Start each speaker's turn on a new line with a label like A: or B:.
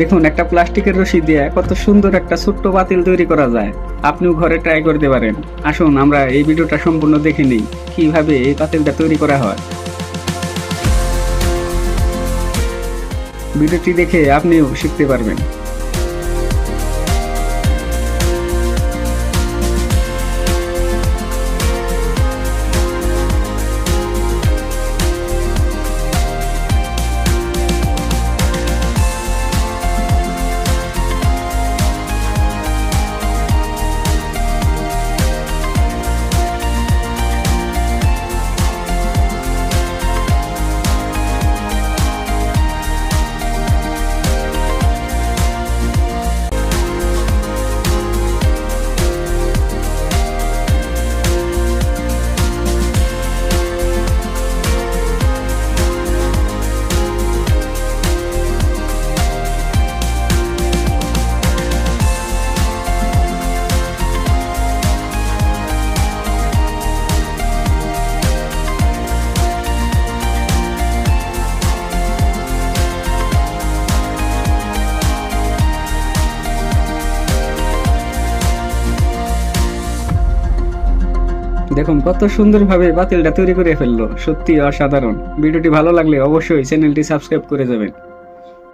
A: দেখুন, একটা প্লাস্টিকের রশি দিয়ে কত সুন্দর একটা ছোট্ট বাতিল তৈরি করা যায়। আপনিও ঘরে ট্রাই করতে পারেন। আসুন, আমরা এই ভিডিওটা সম্পূর্ণ দেখে নিই, কীভাবে এই বাতিলটা তৈরি করা হয়। ভিডিওটি দেখে আপনিও শিখতে পারবেন। দেখুন, কত সুন্দরভাবে বাতিলটা তৈরি করে ফেলল। সত্যি অসাধারণ। ভিডিওটি ভালো লাগলে অবশ্যই চ্যানেলটি সাবস্ক্রাইব করে যাবেন।